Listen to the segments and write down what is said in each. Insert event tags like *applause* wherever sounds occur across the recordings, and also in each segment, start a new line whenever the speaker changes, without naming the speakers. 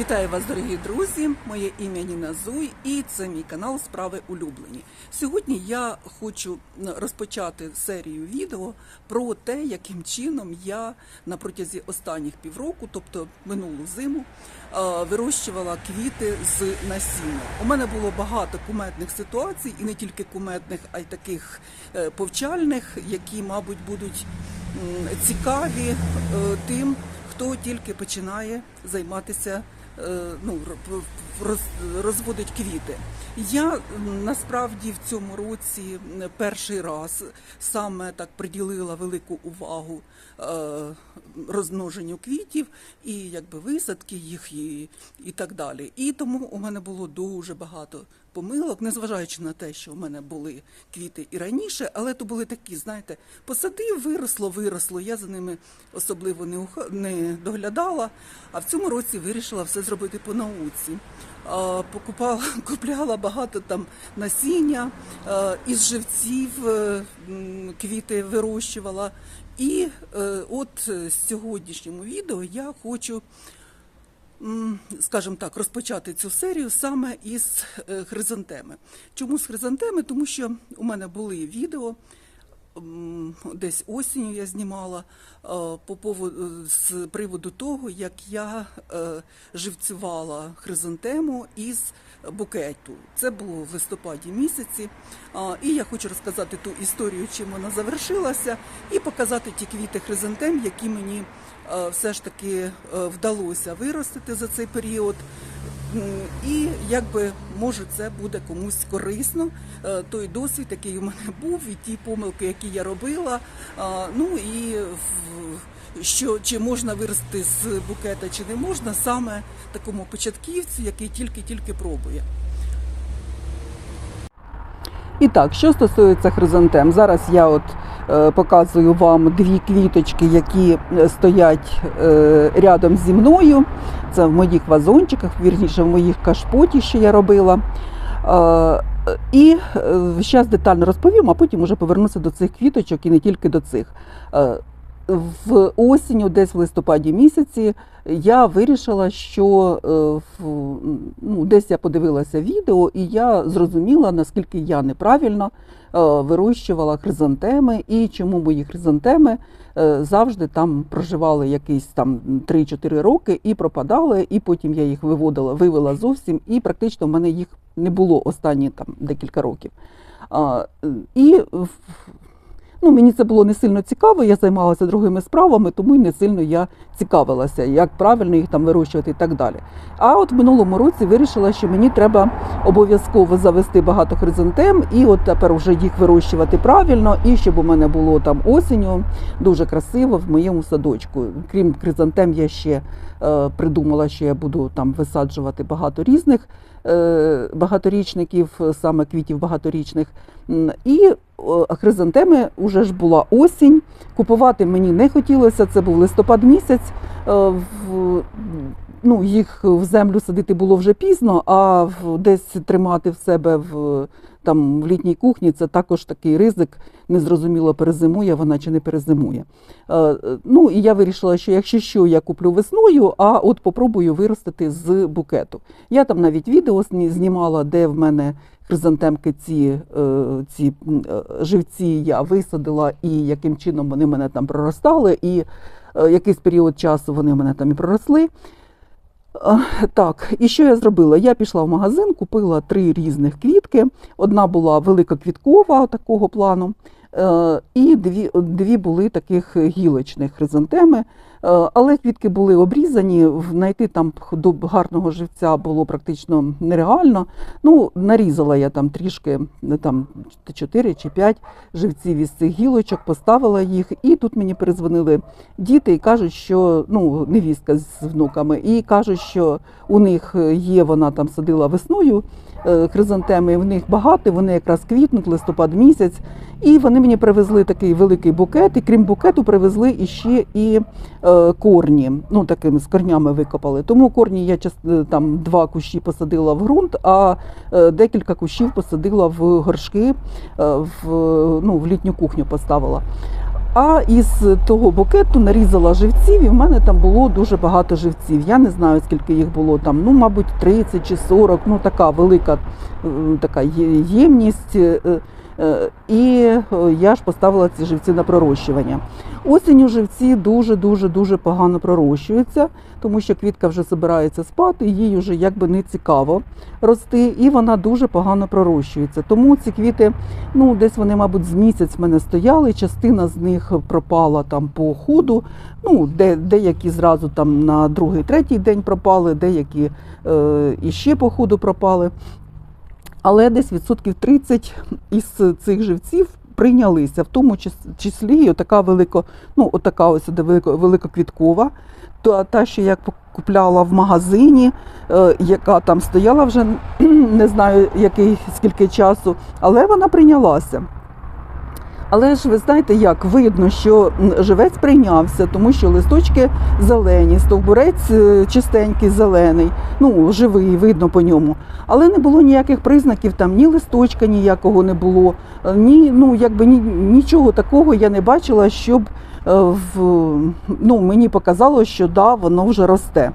Вітаю вас, дорогі друзі! Моє ім'я Ніна Зуй, і це мій канал Справи улюблені. Сьогодні я хочу розпочати серію відео про те, яким чином я на протязі останніх півроку, тобто минулу зиму, вирощувала квіти з насіння. У мене було багато кумедних ситуацій, і не тільки кумедних, а й таких е, повчальних, які, мабуть, будуть цікаві е, тим, хто тільки починає займатися, ну, р- роз- розводить квіти. Я насправді в цьому році перший раз саме так приділила велику увагу е, розмноженню квітів і якби висадки їх і, і так далі. І тому у мене було дуже багато помилок, незважаючи на те, що у мене були квіти і раніше, але то були такі, знаєте, посадив, виросло, виросло. Я за ними особливо не доглядала. А в цьому році вирішила все зробити по науці. Покупала, *laughs* купляла багато там насіння, із живців е, квіти вирощувала. І е, от е, з сьогоднішньому відео я хочу скажімо так, розпочати цю серію саме із е, хризантеми. Чому з хризантеми? Тому що у мене були відео. Десь осінню я знімала е, по поводу з приводу того, як я е, живцювала хризантему із букету. Це було в листопаді місяці. І я хочу розказати ту історію, чим вона завершилася, і показати ті квіти хризантем, які мені е, все ж таки е, вдалося виростити за цей період. І якби може це буде комусь корисно, е, той досвід, який у мене був, і ті помилки, які я робила. Ну і що чи можна вирости з букета, чи не можна, саме такому початківцю, який тільки-тільки пробує. І так, що стосується хризантем, зараз я от показую вам дві квіточки, які е, стоять е, рядом зі мною. Це в моїх вазончиках, вірніше в моїх кашпоті, що я робила. Е, і зараз детально розповім, а потім вже повернуся до цих квіточок і не тільки до цих. В осінню, десь в листопаді місяці, я вирішила, що е, ну, десь я подивилася відео, і я зрозуміла, наскільки я неправильно е, вирощувала хризантеми, і чому мої хризантеми е, завжди там проживали якісь там 3-4 роки і пропадали, і потім я їх виводила, вивела зовсім, і практично в мене їх не було останні там декілька років. І Ну, мені це було не сильно цікаво, я займалася другими справами, тому й не сильно я цікавилася, як правильно їх там вирощувати і так далі. А от в минулому році вирішила, що мені треба обов'язково завести багато хризантем, і от тепер вже їх вирощувати правильно, і щоб у мене було там осінню дуже красиво в моєму садочку. Крім хризантем, я ще е, придумала, що я буду там висаджувати багато різних багаторічників, саме квітів багаторічних. І хризантеми вже ж була осінь. Купувати мені не хотілося. Це був листопад місяць. Е, Ну, їх в землю садити було вже пізно, а десь тримати в себе в там в літній кухні це також такий ризик. Незрозуміло, перезимує вона чи не перезимує. Е, Ну і я вирішила, що якщо що, я куплю весною, а от попробую виростити з букету. Я там навіть відео зні- знімала, де в мене хризантемки ці, е, ці е, живці я висадила, і яким чином вони мене там проростали, і якийсь період часу вони мене там і проросли. Е, Так, і що я зробила? Я пішла в магазин, купила три різних квітки. Одна була велика квіткова такого плану, і дві, дві були таких гілочних хризантеми. Е, Але квітки були обрізані, знайти там до гарного живця було практично нереально. Ну, нарізала я там трішки, не там 4 чи 5 живців із цих гілочок, поставила їх, і тут мені перезвонили діти і кажуть, що ну, невістка з внуками, і кажуть, що у них є, вона там садила весною е, хризантеми, в них багато, вони якраз квітнуть, листопад місяць. І вони мені привезли такий великий букет, і крім букету, привезли іще і е, корні. Ну, такими з корнями викопали. Тому корні я е, там два кущі посадила в ґрунт, а е, декілька кущів посадила в горшки, е, в, ну, в літню кухню поставила. А із того букету нарізала живців, і в мене там було дуже багато живців. Я не знаю, скільки їх було там, ну, мабуть, 30 чи 40, ну така велика е, така ємність. Е, І е, я ж поставила ці живці на пророщування. Осінню живці дуже дуже дуже погано пророщуються, тому що квітка вже збирається спати, їй вже якби не цікаво рости, і вона дуже погано пророщується. Тому ці квіти, ну десь вони, мабуть, з місяць в мене стояли. Частина з них пропала там по ходу. Ну, де, деякі зразу там на другий, третій день пропали, деякі е, іще по ходу пропали. Але десь відсотків 30 із цих живців прийнялися, в тому числі і отака велика, ну, отака ось де велико, великоквіткова, та, та, що я купляла в магазині, е, яка там стояла вже не знаю який скільки часу, але вона прийнялася. Але ж ви знаєте, як видно, що живець прийнявся, тому що листочки зелені, стовбурець е, чистенький, зелений, ну живий, видно по ньому. Але не було ніяких признаків, там ні листочка ніякого не було, е, ні, ну якби ні, нічого такого я не бачила, щоб е, в, ну, мені показало, що да, воно вже росте.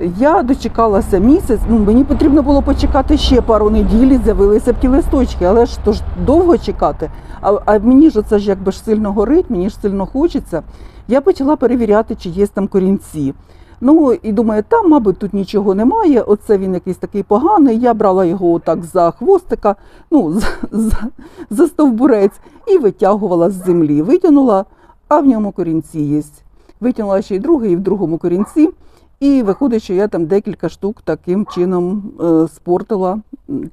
Я дочекалася місяць, ну мені потрібно було почекати ще пару неділь, з'явилися б ті листочки, але ж то ж довго чекати. А, а мені ж це ж якби ж сильно горить, мені ж сильно хочеться. Я почала перевіряти, чи є там корінці. Ну і думаю, там, мабуть, тут нічого немає. Оце він якийсь такий поганий. Я брала його отак за хвостика, ну за, за, за стовбурець і витягувала з землі. Витягнула, а в ньому корінці є. Витягнула ще й другий, і в другому корінці. І виходить, що я там декілька штук таким чином е, спортила,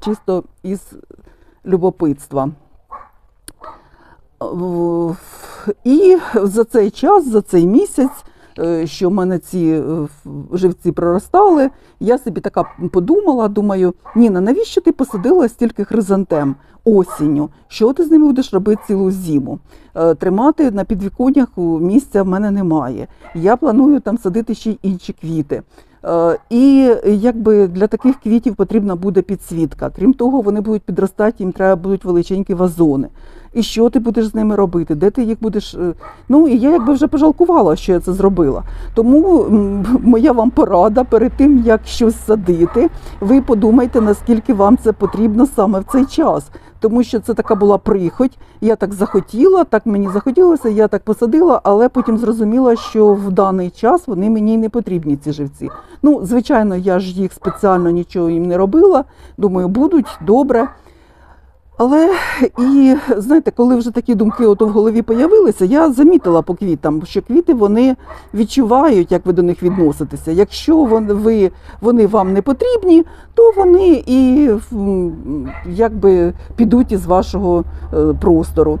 чисто із любопитства. І за цей час, за цей місяць, е, що в мене ці е, живці проростали, я собі така подумала, думаю, Ніна, навіщо ти посадила стільки хризантем осінню? Що ти з ними будеш робити цілу зиму? Е, Тримати на підвіконнях місця в мене немає. Я планую там садити ще й інші квіти. Е, І якби для таких квітів потрібна буде підсвітка. Крім того, вони будуть підростати, їм треба будуть величенькі вазони. І що ти будеш з ними робити? Де ти їх будеш? е, Ну і я якби вже пожалкувала, що я це зробила. Тому *laughs* моя вам порада перед тим, як щось садити, ви подумайте, наскільки вам це потрібно саме в цей час. Тому що це така була прихоть. Я так захотіла, так мені захотілося, я так посадила, але потім зрозуміла, що в даний час вони мені не потрібні, ці живці. Ну, звичайно, я ж їх спеціально нічого їм не робила. Думаю, будуть добре. Але і знаєте, коли вже такі думки ото в голові появилися, я замітила по квітам, що квіти вони відчувають, як ви до них відноситеся. Якщо вони, ви, вони вам не потрібні, то вони і якби підуть із вашого е, простору.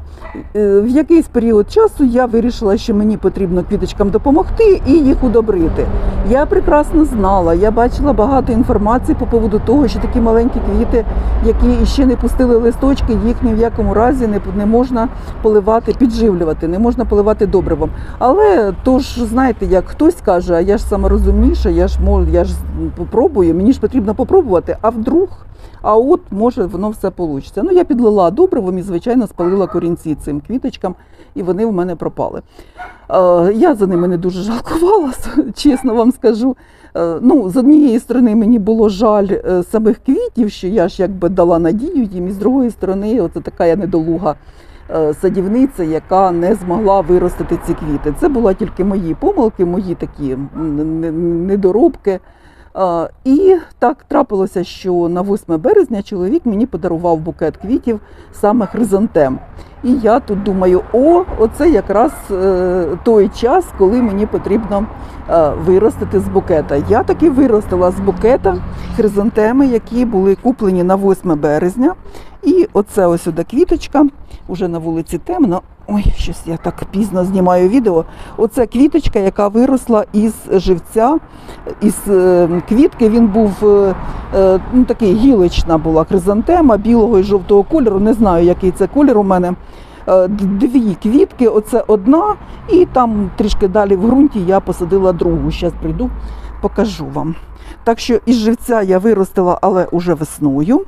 Е, В якийсь період часу я вирішила, що мені потрібно квіточкам допомогти і їх удобрити. Я прекрасно знала, я бачила багато інформації по поводу того, що такі маленькі квіти, які ще не пустили листочки, їх ні в якому разі не, можна поливати, підживлювати, не можна поливати добривом. Але то ж, знаєте, як хтось каже, а я ж сама розумніша, я ж мож, я ж попробую, мені ж потрібно попробувати, а вдруг. А от може воно все вийде. Ну я підлила добривом і, звичайно, спалила корінці цим квіточкам, і вони в мене пропали. Е, Я за ними не дуже жалкувала, *laughs* чесно вам скажу. Е, Ну, з однієї сторони, мені було жаль е, самих квітів, що я ж якби дала надію їм, і з другої сторони, оце така я недолуга садівниця, яка не змогла виростити ці квіти. Це була тільки мої помилки, мої такі недоробки. І так трапилося, що на 8 березня чоловік мені подарував букет квітів саме хризантем. І я тут думаю, о, оце якраз е, той час, коли мені потрібно е, виростити з букета. Я таки виростила з букета хризантеми, які були куплені на 8 березня. І оце ось сюди квіточка, уже на вулиці темно. Ой, щось я так пізно знімаю відео. Оце квіточка, яка виросла із живця, із е, квітки. Він був е, е, ну, такий гілочна була хризантема білого і жовтого кольору. Не знаю, який це колір у мене. Дві квітки, оце одна, і там трішки далі в ґрунті я посадила другу. Зараз прийду, покажу вам. Так що із живця я виростила, але уже весною.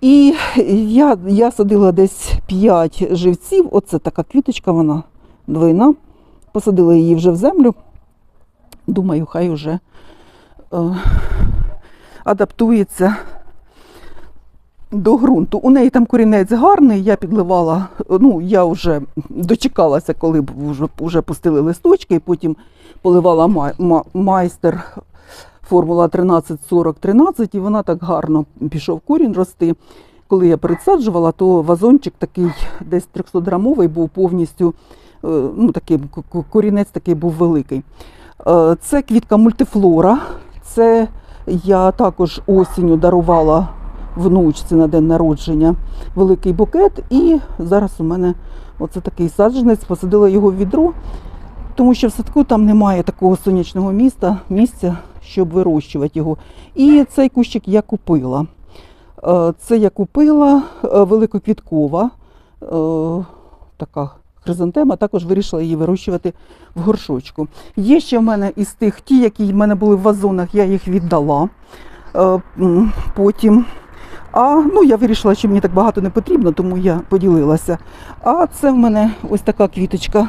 І я, я садила десь 5 живців. Оце така квіточка, вона двойна. Посадила її вже в землю. Думаю, хай вже е, адаптується до ґрунту. У неї там корінець гарний, я підливала, ну, я вже дочекалася, коли вже, вже пустили листочки, і потім поливала май, ма- майстер формула 13-40-13, і вона так гарно пішов корінь рости. Коли я пересаджувала, то вазончик такий десь 300-грамовий був повністю, е, ну, такий, корінець такий був великий. Е, Це квітка мультифлора. Це я також осінню дарувала внучці на день народження великий букет. І зараз у мене оце такий саджанець, посадила його в відро, тому що в садку там немає такого сонячного міста, місця, щоб вирощувати його. І цей кущик я купила. Е, Це я купила е, великоквіткова, е, така хризантема, також вирішила її вирощувати в горшочку. Є ще в мене із тих, ті, які в мене були в вазонах, я їх віддала. Потім. А ну я вирішила, що мені так багато не потрібно, тому я поділилася. А це в мене ось така квіточка.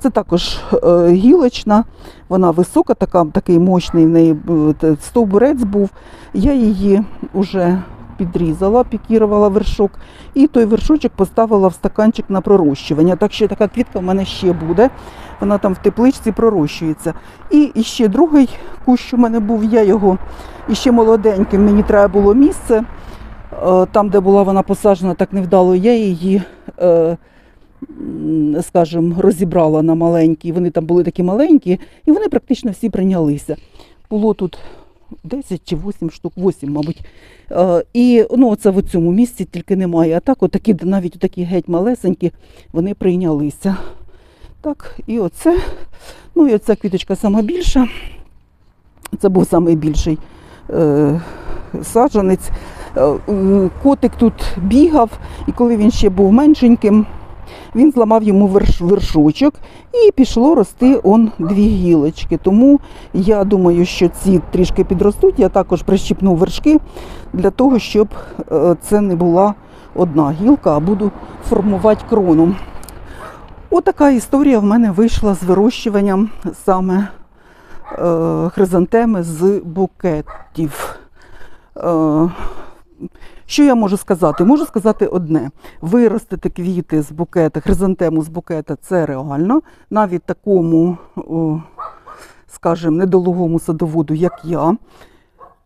Це також е, гілочна, вона висока, така, такий мощний в неї е, стовбурець був. Я її вже підрізала, пікірувала вершок, і той вершочок поставила в стаканчик на пророщування. Так що така квітка в мене ще буде. Вона там в тепличці пророщується. І, ще другий кущ у мене був, я його іще молоденьким, мені треба було місце. Е, Там, де була вона посаджена так невдало, я її, скажімо, розібрала на маленькі. Вони там були такі маленькі, і вони практично всі прийнялися. Було тут 10 чи 8 штук, 8, мабуть. Е, І ну, це в цьому місці тільки немає. А так, отакі, навіть такі геть малесенькі, вони прийнялися. Так, і оце. Ну і оця квіточка сама більша. Це був найбільший е, саджанець. Е, Котик тут бігав, і коли він ще був меншеньким, він зламав йому верш, вершочок і пішло рости он дві гілочки. Тому я думаю, що ці трішки підростуть. Я також прищіпну вершки для того, щоб е, це не була одна гілка, а буду формувати крону. Отака історія в мене вийшла з вирощуванням саме е, хризантеми з букетів. Що я можу сказати? Можу сказати одне: виростити квіти з букета, хризантему з букета це реально. Навіть такому, скажімо, недолугому садоводу, як я.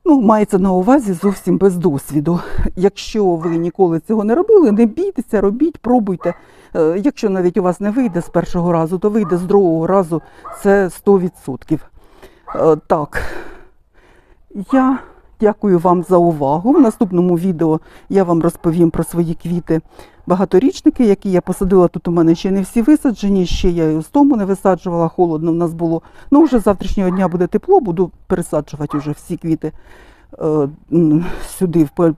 Ну, мається на увазі зовсім без досвіду. Якщо ви ніколи цього не робили, не бійтеся, робіть, пробуйте. Е, Якщо навіть у вас не вийде з першого разу, то вийде з другого разу це 100%. Е, Так, я дякую вам за увагу. В наступному відео я вам розповім про свої квіти багаторічники, які я посадила. Тут у мене ще не всі висаджені, ще я і з тому не висаджувала, холодно в нас було. Ну, вже з завтрашнього дня буде тепло, буду пересаджувати вже всі квіти е, сюди в,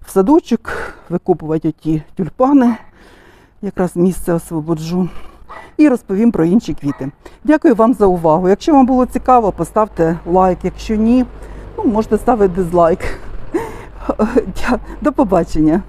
в садочок, викопувати оті тюльпани. Якраз місце освободжу. І розповім про інші квіти. Дякую вам за увагу. Якщо вам було цікаво, поставте лайк. Якщо ні, ну, можете ставити дизлайк. *laughs* До побачення.